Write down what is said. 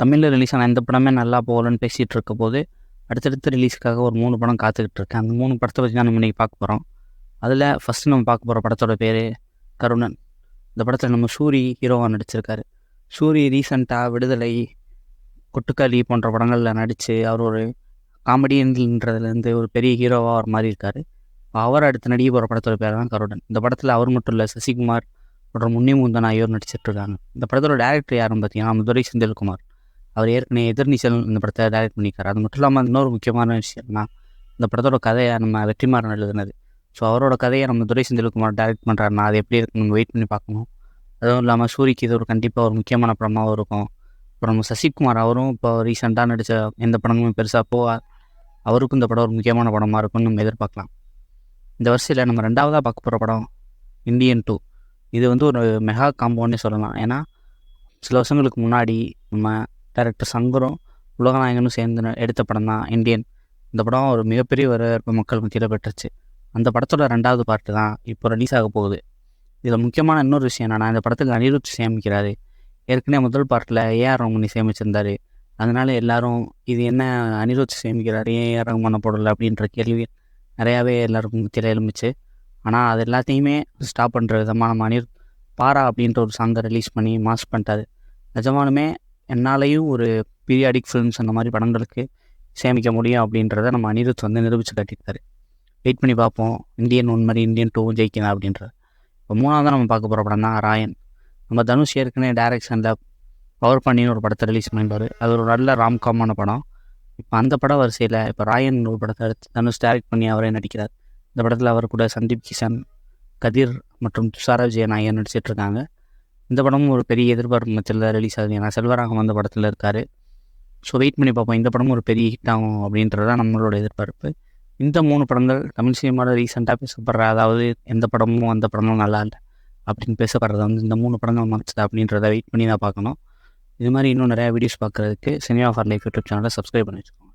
தமிழில் ரிலீஸ் ஆன எந்த படமே நல்லா போகலன்னு பேசிகிட்டு இருக்க போது அடுத்தடுத்த ரிலீஸ்க்காக ஒரு மூணு படம் காத்துக்கிட்டு இருக்கேன் அந்த மூணு படத்தை பற்றி தான் நம்ம இன்றைக்கி பார்க்க போகிறோம் அதில் ஃபஸ்ட்டு நம்ம பார்க்க போகிற படத்தோட பேர் கருணன். இந்த படத்தில் நம்ம சூரி ஹீரோவாக நடிச்சிருக்காரு. சூரி ரீசண்டாக விடுதலை கொட்டுக்காளி போன்ற படங்களில் நடித்து அவர் ஒரு காமெடின்றதுலேருந்து ஒரு பெரிய ஹீரோவாக அவர் மாதிரி இருக்கார் அவர் அடுத்து நடிக்க போகிற படத்தோட பேர் தான் கருடன் இந்த படத்தில் அவர் மட்டும் இல்லை சசிகுமார் மற்றும் முன்னிமுந்தன் ஆகியோர் நடிச்சிட்ருக்காங்க இந்த படத்தோட டேரக்டர் யாருன்னு பார்த்தீங்கன்னா மதுரை செந்தில்குமார். அவர் ஏற்கனவே எதிர்நீச்சல் இந்த படத்தை டைரக்ட் பண்ணியிருக்காரு. அது மட்டும் இல்லாமல் இன்னொரு முக்கியமான விஷயம்னா இந்த படத்தோட கதையை நம்ம வெற்றிமாறன் எழுதுனது. ஸோ அவரோட கதையை நம்ம துரை செந்தில்குமார் டைரக்ட் பண்ணுறாருனா அது எப்படி இருக்குன்னு நம்ம வெயிட் பண்ணி பார்க்கணும். அதுவும் இல்லாமல் சூரிக்கு இது ஒரு கண்டிப்பாக ஒரு முக்கியமான படமாகவும் இருக்கும். அப்புறம் நம்ம சசிகுமார் அவரும் இப்போ ரீசெண்டாக நடித்த எந்த படமும் பெருசாக போவார் அவருக்கும் இந்த படம் ஒரு முக்கியமான படமாக இருக்கும்னு நம்ம எதிர்பார்க்கலாம். இந்த வருஷத்தில் நம்ம ரெண்டாவதாக பார்க்க போகிற படம் இந்தியன் டூ இது வந்து ஒரு மெகா காம்போன்னே சொல்லலாம். ஏன்னா சில வருஷங்களுக்கு முன்னாடி நம்ம டேரக்டர் சங்கரும் உலகநாயகனும் சேர்ந்து எடுத்த படம் தான் இந்தியன் இந்த படம் ஒரு மிகப்பெரிய வரவேற்பு மக்கள் மத்தியில் பெற்றுச்சு. அந்த படத்தோட ரெண்டாவது பார்ட்டு தான் இப்போ ரிலீஸ் ஆக போகுது. இதில் முக்கியமான இன்னொரு விஷயம் என்னன்னா இந்த படத்துக்கு அனிருத் சேமிக்கிறாரு. ஏற்கனவே முதல் பார்ட்டில் ஏஆர் ரகுமணி சேமிச்சிருந்தாரு. அதனால எல்லாரும் இது என்ன அனிருத் சேமிக்கிறாரு? ஏன் ஏஆர் ரகுமான போடல? அப்படின்ற கேள்வி நிறையாவே எல்லாருக்கும் மத்தியில் எழுந்துச்சு ஆனால் அது எல்லாத்தையுமே ஸ்டாப் பண்ணுற விதமாக நம்ம அனிருத் பாரா அப்படின்ற ஒரு சாங்கை ரிலீஸ் பண்ணி மாஸ் பண்ணிட்டாரு. நிஜமானுமே என்னாலையும் ஒரு பீரியாடிக் ஃபிலிம்ஸ் அந்த மாதிரி படங்களுக்கு சேமிக்க முடியும் அப்படின்றத நம்ம அனிருத் வந்து நிரூபித்து காட்டியிருக்காரு. வெயிட் பண்ணி பார்ப்போம். இந்தியன் ஒன் மாதிரி இந்தியன் டூவும் ஜெயிக்கலாம் அப்படின்றது. இப்போ மூணாவது நம்ம பார்க்க போகிற படம் தான் ராயன் நம்ம தனுஷ் ஏற்கனவே டைரக்ஷனில் பவர் பண்ணின்னு ஒரு படத்தை ரிலீஸ் பண்ணியிருப்பாரு. அது ஒரு நல்ல ராம்காமான படம். இப்போ அந்த பட வரிசையில் இப்போ ராயன் ஒரு படத்தை எடுத்து தனுஷ் டைரக்ட் பண்ணி அவரே நடிக்கிறார். இந்த படத்தில் அவர் கூட சந்தீப் கிஷன் கதிர் மற்றும் துஷாரா விஜயன் ஐயர் நடிச்சிட்டு இருக்காங்க. இந்த படமும் ஒரு பெரிய எதிர்பார்ப்பு மத்தியில் ரிலீஸ் ஆகுது. ஏன்னா செல்வராகம் அந்த படத்தில் இருக்கார். ஸோ வெயிட் பண்ணி பார்ப்போம். இந்த படமும் ஒரு பெரிய ஹிட் ஆகும் அப்படின்றது தான் நம்மளோட எதிர்பார்ப்பு. இந்த மூணு படங்கள் தமிழ் சினிமாவில் ரீசெண்டாக பேசப்படுற அதாவது எந்த படமும் அந்த படமும் நல்லா இல்லை அப்படின்னு பேசப்படுறது வந்து இந்த மூணு படங்கள் மறைச்சது அப்படின்றத வெயிட் பண்ணி தான் பார்க்கணும். இது மாதிரி இன்னும் நிறையா வீடியோஸ் பார்க்குறதுக்கு சினிமா ஃபார் லைஃப் யூடியூப் சேனலை சப்ஸ்கிரைப் பண்ணி வச்சுக்கோங்க.